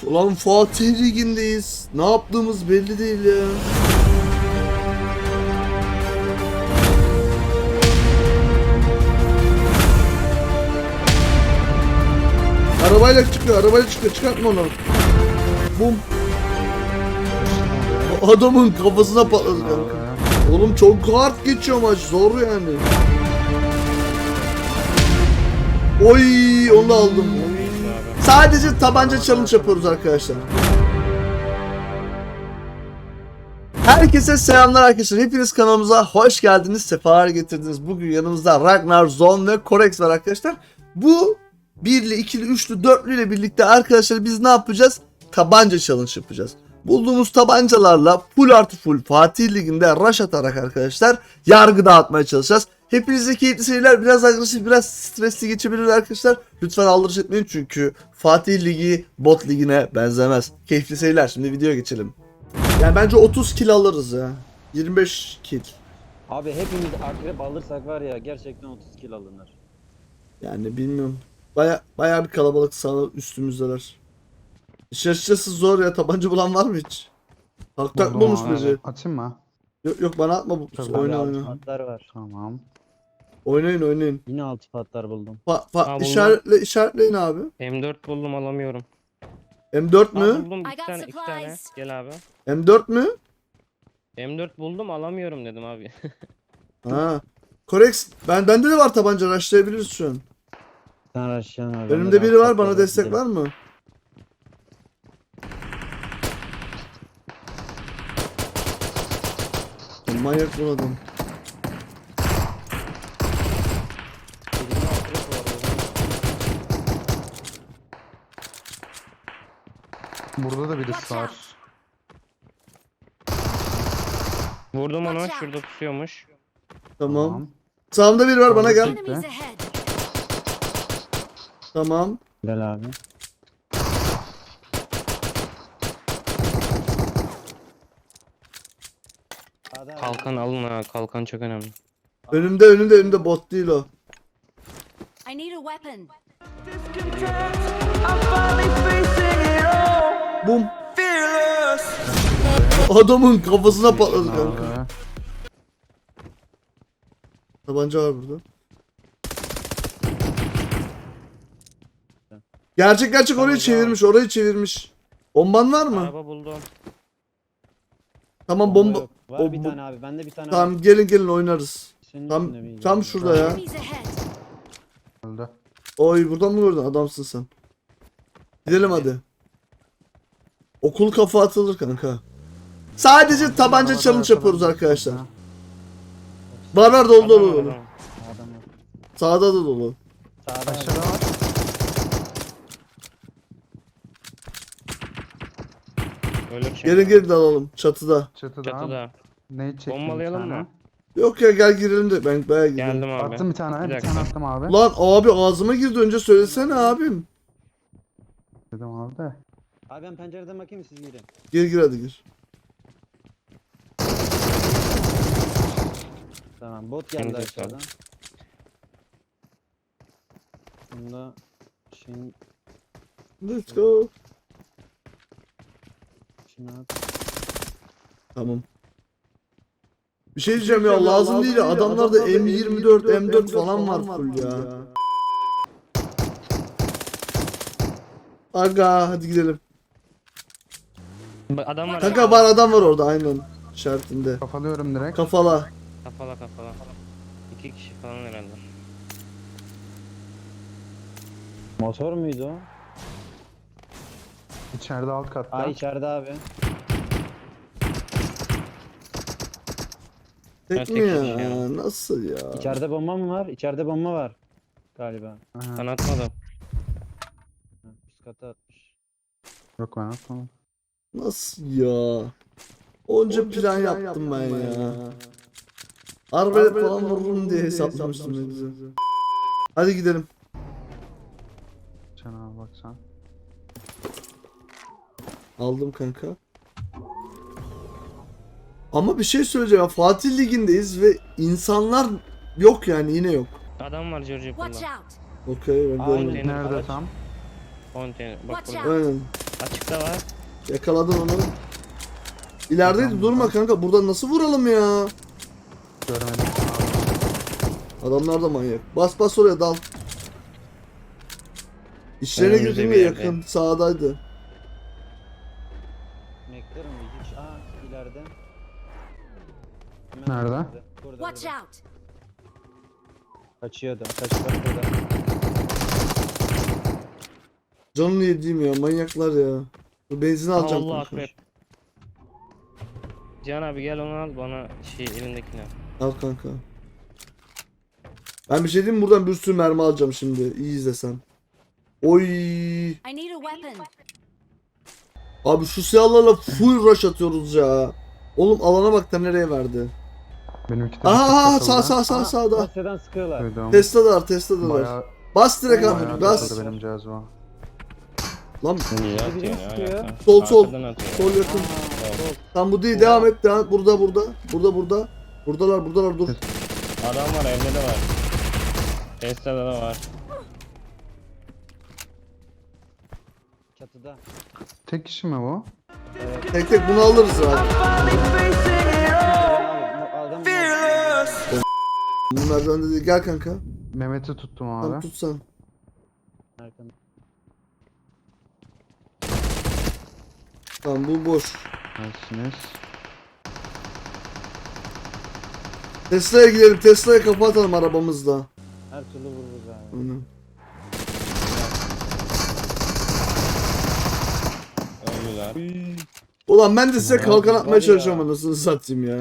Ulan Fatih Ligi'ndeyiz. Ne yaptığımız belli değil ya. Arabayla çıkıyor, arabayla çıkıyor. Çıkartma onu. Bum. Adamın kafasına patladı kanka. Oğlum çok hard geçiyor maç. Zor yani. Oy onu aldım. Sadece tabanca challenge yapıyoruz arkadaşlar. Herkese selamlar arkadaşlar. Hepiniz kanalımıza hoş geldiniz. Sefalar getirdiniz. Bugün yanımızda Ragnar, Zon ve Korex var arkadaşlar. Bu birli, ikili, üçlü, dörtlü ile birlikte arkadaşlar biz ne yapacağız? Tabanca challenge yapacağız. Bulduğumuz tabancalarla full artı full Fatih Ligi'nde rush atarak arkadaşlar yargı dağıtmaya çalışacağız. Hepinize keyifli seyirler. Biraz agresif, biraz stresli geçebilir arkadaşlar. Lütfen aldırış etmeyin çünkü Fatih Ligi bot ligine benzemez. Keyifli seyirler. Şimdi videoya geçelim. Yani bence 30 kill alırız ya. 25 kill. Abi hepimiz akrep alırsak var ya gerçekten 30 kill alınır. Yani bilmiyorum. Baya baya bir kalabalık sana üstümüzdeler. İş açıkçası zor ya. Tabanca bulan var mı hiç? Tak tak abi. biri. Açayım mı? Yok yok bana atma bu. Tabii. Oyna patlar var. Tamam. Oynayın oynayın. Yine altı patlar buldum. Fa, fa, Ha, buldum. işaretle işaretleyin abi. M4 buldum alamıyorum. M4 Aa, mü? buldum I got tane iki tane. supplies. Gel abi. M4 mü? M4 buldum alamıyorum dedim abi. Ha. Korex ben bende de var tabanca rushlayabiliriz şu an. Sen Raşyan abi. Önümde biri var bana destek var mı? Manyak bu adam. Birinde akrep var. Burada da var. out. Vurdum onu şurada pusuyormuş. Tamam. Sağımda biri var bana gel. Gitti. Enemies ahead. Tamam. Gel abi. Kalkan alın ha kalkan çok önemli. Önümde önümde önümde bot değil o. I need a weapon. Bum. Adamın kafasına patladı kanka. Tabanca var burada. Gerçek gerçek orayı çevirmiş orayı çevirmiş. Bomban var mı? Araba buldum. Tamam bomba. yok. Var o bir bu- tane abi. Bende bir tane var. Tamam gelin gelin oynarız. Senin Tam üstünde mi? tam şurada ya. Enemies ahead. Öldü. Oy buradan mı gördün adamsın sen. Gidelim hadi. Okul kafa atılır kanka. Sadece tabanca challenge yapıyoruz arkadaşlar. Var var dolu dolu dolu. adam. Adam var. Sağda da dolu. Sağda. Aşağıda var. Ölür çünkü. Gelin gelin dalalım çatıda. Çatıda. Çatıda. Ne çektim Bombalayalım mı? Yok ya gel girelim de ben bayağı gidiyorum. Geldim abi. Attım bir tane. Bir Bir, tane attım abi. Lan abi ağzıma girdi önce söylesene abim. Dedim abi de. Abi ben pencereden bakayım siz girin. Gir gir hadi gir. Tamam bot geldi Elinize aşağıdan. Bunda şimdi Let's go. şimdi at. Tamam. Bir şey diyeceğim ya lazım değil ya adamlarda M24 M4 falan var full ya. Aga hadi gidelim. Adam var. Kanka var adam var orada aynen şartında. Kafalıyorum direkt. Kafala. Kafala kafala. İki kişi falan herhalde. Motor muydu o? İçeride alt katta. Aa içeride abi. Tek mi tek ya? kişi ya. Nasıl ya? İçeride bomba mı var? İçeride bomba var. Galiba. Aha. Ben atmadım. Üst kata atmış. Yok ben atmadım. Nasıl ya? Onca plan yaptım ben ya. Arbelet falan vururum diye hesaplamıştım güzel. Hadi gidelim. Can abi bak sen. Aldım kanka. Ama bir şey söyleyeceğim. Fatih Ligi'ndeyiz ve insanlar yok yani yine yok. Adam var George Watch out. Okey ben görmedim. Nerede tam? Konteyner. Bak burada. Aynen. Açıkta var. Yakaladın onu. İlerideydi durma kanka. Buradan nasıl vuralım ya? Görmedim. Adamlar da manyak. Bas bas oraya dal. İçlerine Önümüzde girdim bir ya yerde. yakın. Sağdaydı. Meklerim mi? Hiç. Aa ileride. Hemen Nerede? Burada, burada, Watch out! Kaçıyordu. Kaçtı burada. Canını yediğim ya manyaklar ya. Bu benzin alacağım. Allah akbar. Cihan abi gel onu al bana şey elindekini al. Al kanka. Ben bir şey diyeyim mi? Buradan bir sürü mermi alacağım şimdi. İyi izle sen. Oy. I need a weapon. Abi şu silahlarla full rush atıyoruz ya. Oğlum alana bak da nereye verdi. De Aha bir sağ takıldı. sağ sağ Aa, sağda. Dosya'dan sıkıyorlar. Duydum. Tesla da var Tesla da var. Bayağı, Bas direkt abi bas. benim cihaz var. Lan Niye ya? Sol, sol. Arkadan atıyor. sol yakın. Sol. Tam bu değil devam et devam et. Burada burada. Burada burada. Buradalar buradalar dur. Adam var evde de var. Tesla'da da var. Çatıda. Tek kişi mi bu? Evet. Tek tek bunu alırız abi. Adam Bu merdivende değil. Gel kanka. Mehmet'i tuttum Tam abi. tut sen. Tamam bu boş. Neredesiniz? Tesla'ya gidelim. Tesla'ya kafa atalım arabamızla. Her türlü vururuz abi. Aynen. Öldüler. Ulan ben de size kalkan atmaya ya. çalışıyorum anasını satayım ya.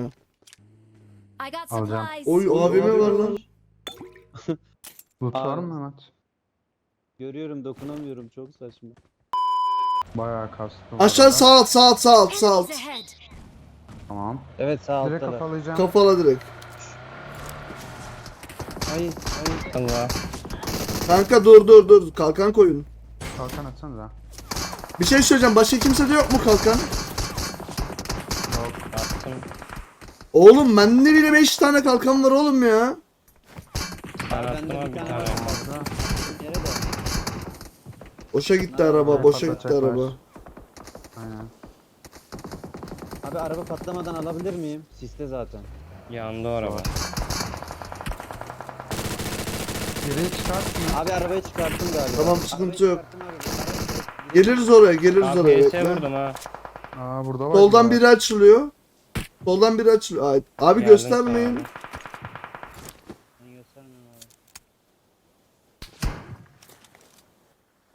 I got Alacağım. supplies. Oy AVM abi var var. lan. Loot var Abi. mı Mehmet? Görüyorum dokunamıyorum çok saçma. Bayağı kastı. bu Aşağı sağ alt sağ alt sağ alt sağ alt. Tamam. Evet sağ Direkt alttalar. kafalayacağım. Kafala direkt. Ay ay. Allah. Kanka dur dur dur. Kalkan koyun. Kalkan atsanıza. Bir şey söyleyeceğim. Başka kimse de yok mu kalkan? Attım. Oğlum bende bile 5 tane kalkan var oğlum ya. Ben attım abi bir tane? Boşa gitti araba. Boşa gitti patlatacaklar? araba. Aynen. Abi araba patlamadan alabilir miyim? Siste zaten. Yandı o araba. Geriye çıkartma. Abi arabayı çıkarttım galiba. Tamam, Arabayı sıkıntı yok. çıkarttım abi. Geliriz oraya. Geliriz Abi oraya. PS Bekle. vurdum ha. Aa burada var. Soldan biri. biri açılıyor. Soldan biri açılıyor. Ay, Abi Geldim göstermeyin. sana. Ben göstermiyorum abi.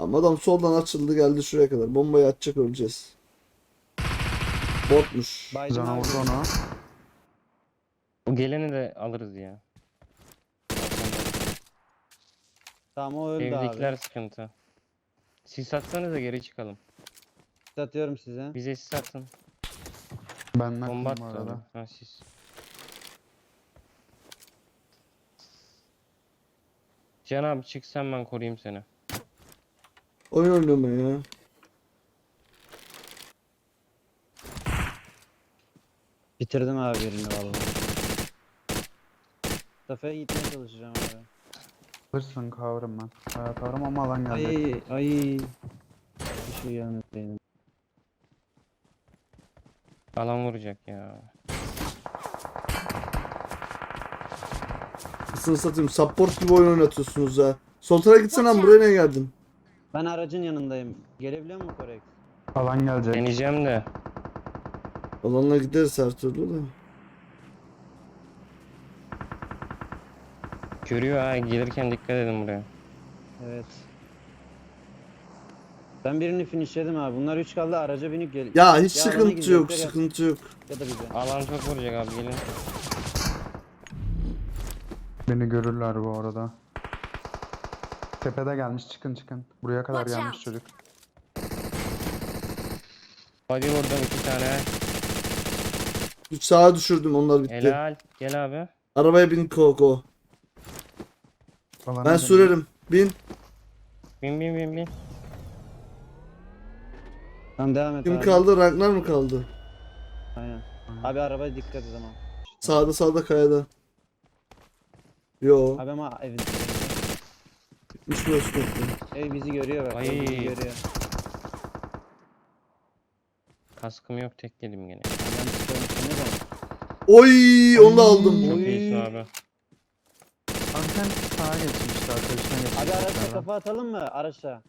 Ama adam soldan açıldı geldi şuraya kadar. Bombayı atacak öleceğiz. Botmuş. Abi. vurdu onu. O geleni de alırız ya. Tamam o öldü Evdekiler abi. sıkıntı. Sis atsanıza geri çıkalım. Satıyorum size. Bize sis atın. Ben Bomba naklım attı arada. Ha sis. Can abi çık sen ben koruyayım seni. Oyun oynuyorum ben ya. Bitirdim abi birini vallahi. Mustafa'ya gitmeye çalışacağım abi. Hırsın kavrım ben. Bayağı kavrım ama alan geldi. Ay ay. Bir şey gelmeseydim. Alan vuracak ya. Isını satayım. Support gibi oyun oynatıyorsunuz ha. Sol tarafa gitsen lan buraya niye geldin? Ben aracın yanındayım. Gelebiliyor mu Korex? Alan gelecek. Deneyeceğim de. Alanla gideriz her türlü de. Görüyor ha gelirken dikkat edin buraya. Evet. Ben birini finishledim abi. Bunlar 3 kaldı araca binip gel. Ya hiç sıkıntı yok, ya- sıkıntı yok. Ya da bize. Alan çok vuracak abi gelin. Beni görürler bu arada. Tepede gelmiş çıkın çıkın. Buraya kadar Watch gelmiş out. çocuk. Body vurdum iki tane. Üç sağa düşürdüm onlar bitti. Helal. Gel abi. Arabaya bin Koko. Alana Ben sürerim. Bin. Bin bin bin bin. Tamam devam et Kim abi. kaldı? Ragnar mı kaldı? Aynen. Abi arabaya dikkat et ama. Sağda sağda kayada. Yo. Abi ama evin. Gitmiş mi Öztürk'te? Ev bizi görüyor bak. Ev bizi Ay. görüyor. Kaskım yok tek yedim gene. Ben çıkarım ne? Oy onu da aldım. Çok Oy. iyisin abi. Anten sağa geçmişti geçmişti. Abi araçla kafa atalım mı? Araçla.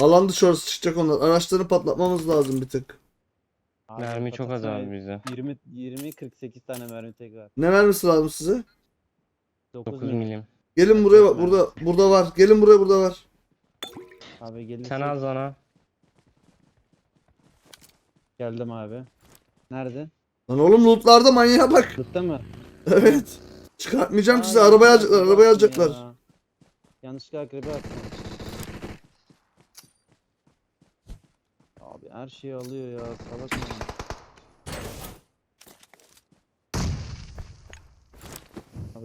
Alan dışarısı çıkacak onlar. Araçlarını patlatmamız lazım bir tık. Abi Mermi çok az abi bizde. 20 20 48 tane mermi tek var. Ne vermesi lazım size? 9, 9 milim. Gelin buraya bak burada burada var. Gelin buraya burada var. Abi gelin. Sen al bana. Geldim abi. Nerede? Lan oğlum lootlarda manyağa bak. Tutta mı? Evet. Çıkartmayacağım Aa, sizi. Arabaya alacaklar. Arabaya alacaklar. ya. Yanlışlıkla akrebe attım. Abi her şeyi alıyor ya salak mı?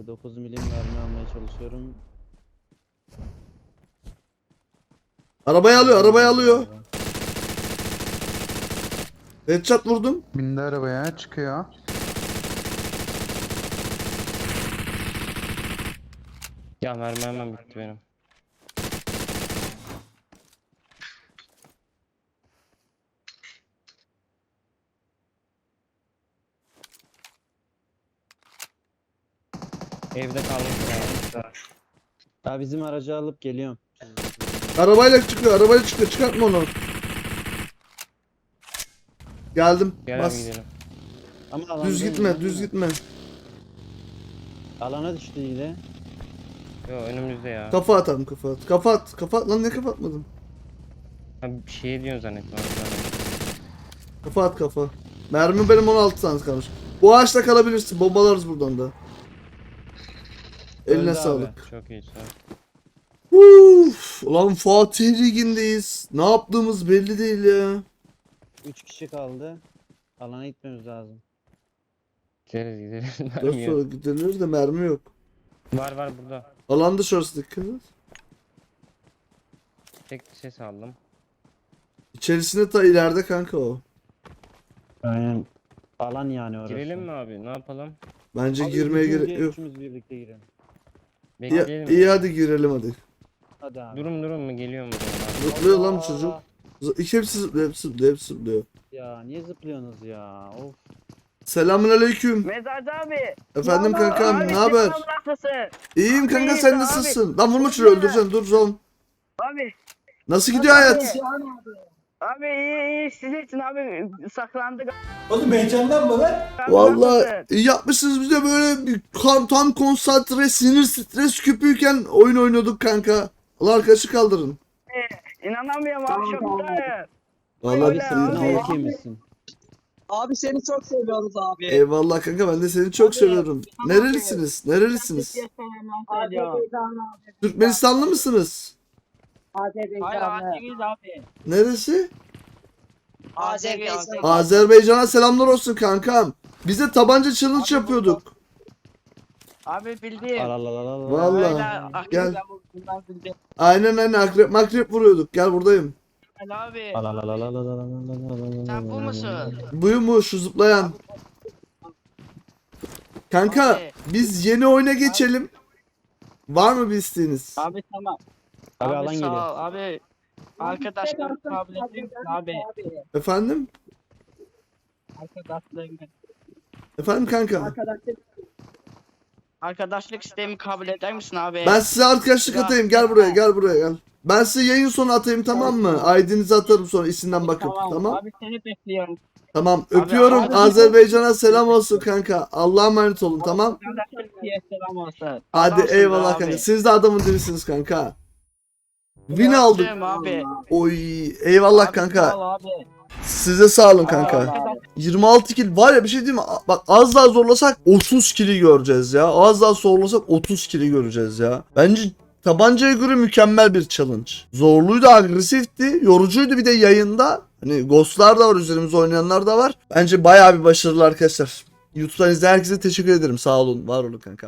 9 milim mermi almaya çalışıyorum. Arabayı alıyor. Arabayı alıyor. Headshot vurdum. Bindi arabaya çıkıyor. Ya mermi hemen bitti benim. Evde kalmış ya. Ya bizim aracı alıp geliyorum. Arabayla çıkıyor. Arabayla çıkıyor. Çıkartma onu. Geldim. Gel Bas. gidelim. Ama Düz gitme. Düz mi? gitme. Alana düştü yine. Yo önümüzde ya. Kafa atalım kafa at. Kafa at. Kafa at. Lan ne kafa atmadın? Abi bir şey diyorsun zannettim. Kafa at kafa. Mermi benim 16 tane kalmış. Bu ağaçta kalabilirsin. Bombalarız buradan da. Eline Öldü abi. sağlık. Çok iyi sağ ol. Uf, ulan Fatih Ligi'ndeyiz. Ne yaptığımız belli değil ya. 3 kişi kaldı. Alana gitmemiz lazım. Gideriz gideriz. Dört Mermi yok. sonra gidilir de mermi yok. Var var burada. Alan dışarısı dikkat et. Tek ses aldım. İçerisinde ta ileride kanka o. Aynen. Alan yani orası. Girelim mi abi? Ne yapalım? Bence Abi girmeye üçümüz- gerek yok. Üçümüz birlikte girelim. İyi, Bekleyelim. iyi hadi girelim hadi. Hadi abi. Durun durun mu geliyor mu? Zıplıyor lan Allah! çocuk. Z- İki hepsi zıplıyor, hepsi zıplıyor, hepsi zıplıyor. Ya niye zıplıyorsunuz ya? Of. Selamun aleyküm. Mezarcı abi. Efendim Vallahi kankam abi, ne haber? selam nasılsın? İyiyim kanka sen abi. nasılsın? Lan vurma şuraya öldüreceksin dur zon. Abi. Nasıl gidiyor hayat? Abi iyi iyi sizin için abi saklandık. Oğlum heyecanlanma lan. Abi, iyi yapmışsınız biz de böyle bir kan, tam konsantre sinir stres küpüyken oyun oynuyorduk kanka. Allah arkadaşı kaldırın. İnanamıyorum abi güzel. Vallahi Öyle abi. Ne okey misin? Abi seni çok seviyoruz abi. Eyvallah kanka ben de seni çok seviyorum. Nerelisiniz? Nerelisiniz? Abi. Türkmenistanlı mısınız? Azerbaycanlı. Abi. Neresi? Azerbaycan. Azerbaycan'a selamlar olsun kankam. Biz de tabanca challenge yapıyorduk. Abi bildiğim. Valla. Gel. Aynen aynen akrep makrep vuruyorduk. Gel buradayım. Gel abi. Sen bu musun? Buyum bu şu zıplayan. Kanka abi. biz yeni oyuna geçelim. Var mı bir isteğiniz? Abi tamam. Abi Abi, alan sağ geliyor. ol abi. Arkadaşlarım kabul edeyim abi. Efendim? Arkadaşlarım. Efendim kanka? Arkadaşlık isteğimi kabul eder misin abi? Ben size arkadaşlık Ya. atayım. Gel buraya gel buraya gel. Ben size yayın sonu atayım tamam mı? ID'nizi atarım sonra isimden bakıp. Tamam. Abi seni bekliyorum. Tamam. Öpüyorum. abi- Azerbaycan'a selam olsun kanka. Allah'a emanet olun tamam. Selam olsun. Hadi eyvallah abi. kanka. Siz de adamın dibisiniz kanka. Win aldık. Abi. Oy eyvallah Abi, kanka. sağ ol abi. Size sağ olun kanka. 26 kill var ya bir şey diyeyim mi? A- Bak az daha zorlasak 30 kill'i göreceğiz ya. Az daha zorlasak 30 kill'i göreceğiz ya. Bence tabancaya göre mükemmel bir challenge. Zorluydu, agresifti, yorucuydu bir de yayında. Hani ghostlar da var üzerimizde oynayanlar da var. Bence bayağı bir başarılı arkadaşlar. YouTube'dan izleyen herkese teşekkür ederim. Sağ olun, var olun kankam.